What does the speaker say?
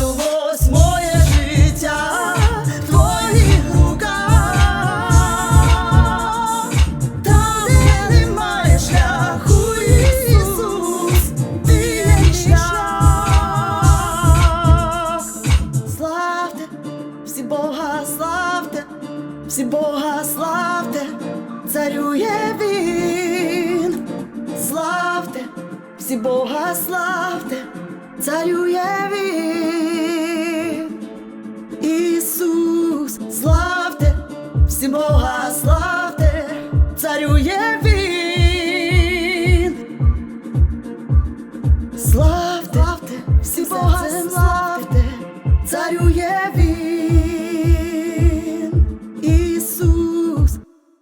не моє життя твоїх руках. Там, де немає шляху, ти є. Славте, всі Бога славте, всі Бога славте, царює він. Славте, всі Бога славте, царює він. Всі Бога славте, царює він. Славте, славте, всі Бога славте, царює він.